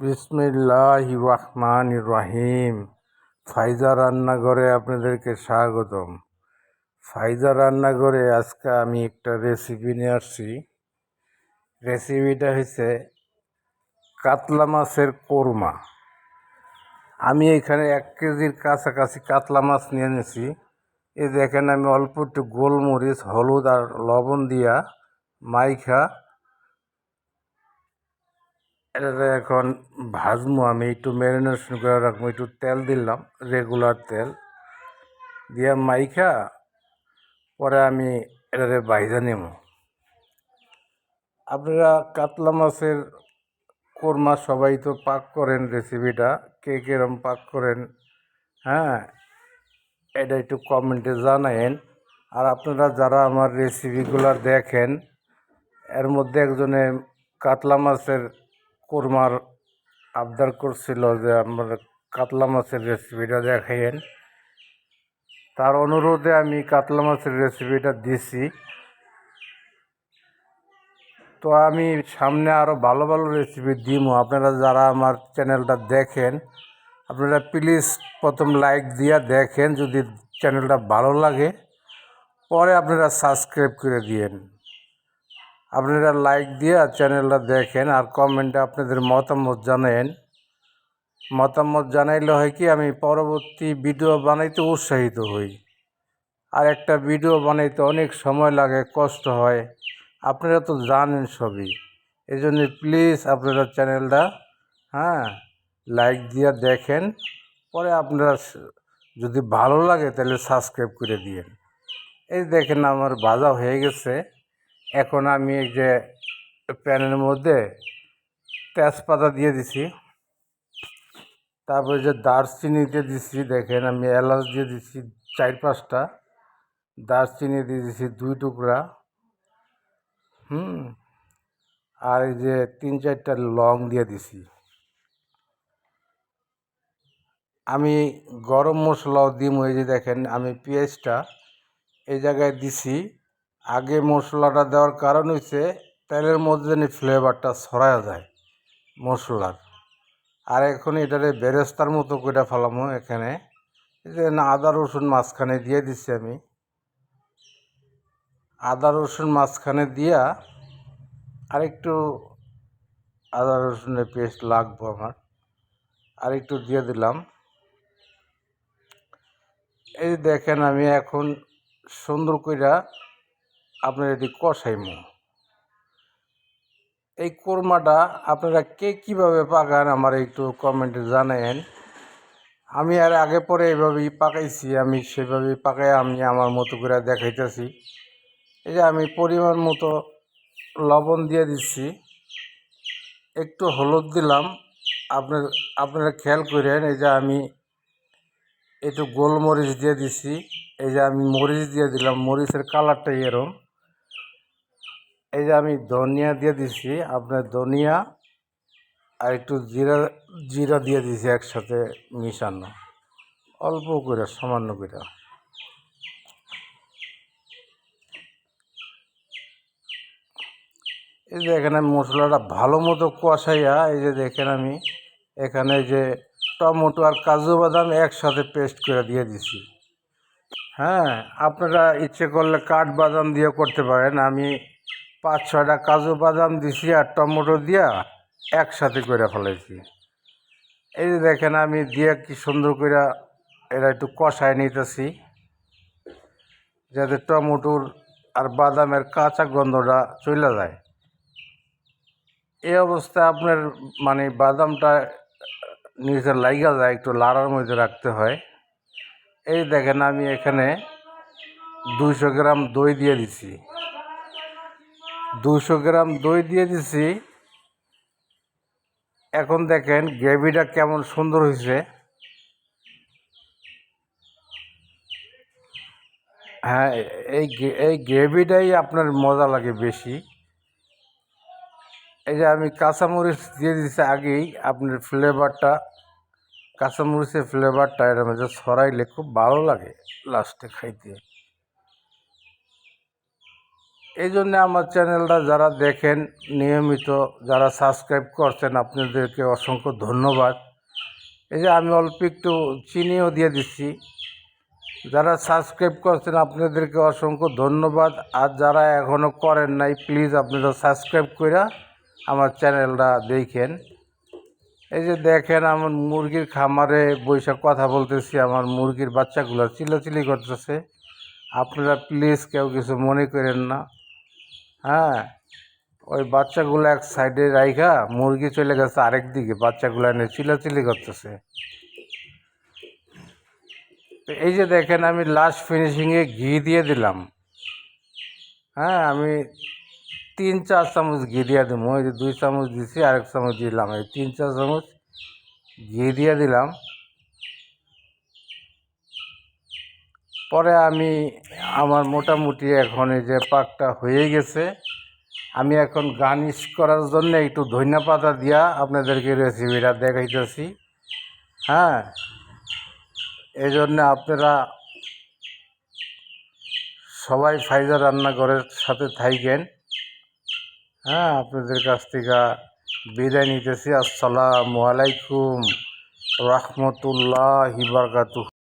বিসমিল্লাহ রহমান রহিম। ফাইজা রান্নাঘরে আপনাদেরকে স্বাগতম। ফাইজা রান্নাঘরে আজকে আমি একটা রেসিপি নিয়ে আসছি। রেসিপিটা হচ্ছে কাতলা মাছের কোরমা। আমি এখানে এক কেজির কাছাকাছি কাতলা মাছ নিয়ে নিয়েছি এই দেখেন আমি অল্প একটু গোলমরিচ, হলুদ আর লবণ দিয়া মাইখা এটাতে এখন ভাজবো আমি একটু ম্যারিনেশন করে রাখব, একটু তেল দিলাম রেগুলার তেল। দিয়ে মাইখা, পরে আমি এটাতে বাইজা নেব আপনারা কাতলা মাছের কোরমা সবাই তো পাক করেন রেসিপিটা কে কীরম পাক করেন হ্যাঁ? এটা একটু কমেন্টে জানায়েন। আর আপনারা যারা আমার রেসিপিগুলো দেখেন, এর মধ্যে একজনে কাতলা মাছের কোরমার আবদার করছিল যে আমার কাতলা মাছের রেসিপিটা দেখাইয়েন। তার অনুরোধে আমি কাতলা মাছের রেসিপিটা দিছি। তো আমি সামনে আরও ভালো ভালো রেসিপি দিব আপনারা যারা আমার চ্যানেলটা দেখেন, আপনারা প্লিজ প্রথম লাইক দিয়া দেখেন যদি চ্যানেলটা ভালো লাগে। পরে আপনারা সাবস্ক্রাইব করে দিয়েন। আপনারা লাইক দিয়ে আর চ্যানেলটা দেখেন আর কমেন্টে আপনাদের মতামত জানেন। মতামত জানাইলে হয় কি, আমি পরবর্তী ভিডিও বানাইতে উৎসাহিত হই। আর একটা ভিডিও বানাইতে অনেক সময় লাগে, কষ্ট হয়। আপনারা তো জানেন সবই। এই জন্য প্লিজ আপনারা চ্যানেলটা হ্যাঁ লাইক দিয়ে দেখেন। পরে আপনারা যদি ভালো লাগে তাহলে সাবস্ক্রাইব করে দিয়েন। এই দেখেন আমার ভাজা হয়ে গেছে। এখন আমি এই যে প্যানের মধ্যে তেজপাতা দিয়ে দিছি। তারপরে যে দারচিনি দিয়ে দিছি, দেখেন আমি এলাচ দিয়ে দিছি চার পাঁচটা। দারচিনি দিয়ে দিছি দুই টুকরা। হুম, আর এই যে তিন চারটা লং দিয়ে দিছি। আমি গরম মশলাও দিম ওই যে দেখেন আমি পেঁয়াজটা এই জায়গায় দিছি। আগে মশলাটা দেওয়ার কারণ হচ্ছে তেলের মধ্যে যেন ফ্লেভারটা ছড়ায় যায় মশলার। আর এখন এটারে বেরেস্তার মতো করে ফেলামো এখানে। আদা, রসুন মাঝখানে দিয়ে দিচ্ছি আমি। আদা, রসুন মাঝখানে দিয়া আরেকটু আদা, রসুনের পেস্ট লাগবো আমার। আরেকটু দিয়ে দিলাম। এই দেখেন আমি এখন সুন্দর কইরা আপনার এটি কষাইমো এই কোরমাটা আপনারা কে কীভাবে পাকান আমার একটু কমেন্টে জানায়েন। আমি আর আগে পরে এইভাবেই পাকাইছি, আমি সেভাবেই পাকাই, আমি আমার মতো করে দেখাইতেছি। এই যে আমি পরিমাণ মতো লবণ দিয়ে দিচ্ছি। একটু হলুদ দিলাম। আপনার, আপনারা খেয়াল করেন, এই যে আমি একটু গোলমরিচ দিয়ে দিছি এই যে আমি মরিচ দিয়ে দিলাম, মরিচের কালারটাই এরম। এই যে আমি ধনিয়া দিয়ে দিছি, আপনার ধনিয়া আর একটু জিরা জিরা দিয়ে দিছি একসাথে মিশানো। অল্প করে, সামান্য করে। এই যে এখানে মশলাটা ভালো মতো কষাইয়া, এই যে দেখেন আমি এখানে যে টমেটো আর কাজু বাদাম একসাথে পেস্ট করে দিয়ে দিছি। হ্যাঁ আপনারা ইচ্ছে করলে কাঠ বাদাম দিয়ে করতে পারেন। আমি পাঁচ, ছয়টা কাজু বাদাম দিছি আর টমেটো দিয়া একসাথে করে ফেলেছি। এই যে দেখেন আমি দিয়ে কি সুন্দর করে এটা একটু কষায় নিতেছি, যাতে টমেটোর আর বাদামের কাঁচা গন্ধটা চলে যায়। এই অবস্থায় আপনার মানে বাদামটা নিচে লাইগা যায়, একটু লাড়ার মধ্যে রাখতে হয়। এই দেখেন আমি এখানে দুইশো গ্রাম দই দিয়ে দিছি। দুশো গ্রাম দই দিয়ে দিছি। এখন দেখেন গ্রেভিটা কেমন সুন্দর হয়েছে। হ্যাঁ এই এই গ্রেভিটাই আপনার মজা লাগে বেশি। এই যে আমি কাঁচামরিচ দিয়ে দিচ্ছি আগেই, আপনার ফ্লেভারটা, কাঁচামরিচের ফ্লেভারটা এর মধ্যে ছড়াইলে খুব ভালো লাগে লাস্টে খাইতে। এই জন্য আমার চ্যানেলটা যারা দেখেন, নিয়মিত যারা সাবস্ক্রাইব করছেন, আপনাদেরকে অসংখ্য ধন্যবাদ। এই যে আমি অল্প একটু চিনিও দিয়ে দিচ্ছি। যারা সাবস্ক্রাইব করছেন, আপনাদেরকে অসংখ্য ধন্যবাদ। আর যারা এখনও করেন নাই, প্লিজ আপনারা সাবস্ক্রাইব করে আমার চ্যানেলটা দেখেন। এই যে দেখেন, আমার মুরগির খামারে বৈশাখ কথা বলতেছি, আমার মুরগির বাচ্চাগুলো চিল্লাচিল্লি করতেছে। আপনারা প্লিজ কেউ কিছু মনে করেন না। হ্যাঁ ওই বাচ্চাগুলো এক সাইডে রাইখা মুরগি চলে গেছে আরেক দিকে, বাচ্চাগুলো এনে চিলাচিলি করতেছে। এই যে দেখেন, আমি লাস্ট ফিনিশিংয়ে ঘি দিয়ে দিলাম। হ্যাঁ আমি তিন, চার চামচ ঘি দিয়ে দেবো ওই যে দুই চামচ দিছি, আরেক চামচ দিলাম। এই তিন, চার চামচ ঘি দিয়ে দিলাম। পরে আমি আমার মোটামুটি এখন এই যে পাকটা হয়ে গেছে, আমি এখন গার্নিশ করার জন্য একটু ধনিয়া পাতা দিয়া আপনাদেরকে রেসিপিটা দেখাইতেছি। হ্যাঁ এই জন্য আপনারা সবাই ফাইজা রান্নাঘরের সাথে থাইকেন। হ্যাঁ আপনাদের কাছ থেকে বিদায় নিতেছি। আসসালামু আলাইকুম। রহমতুল্লাহ বারকাতুহ।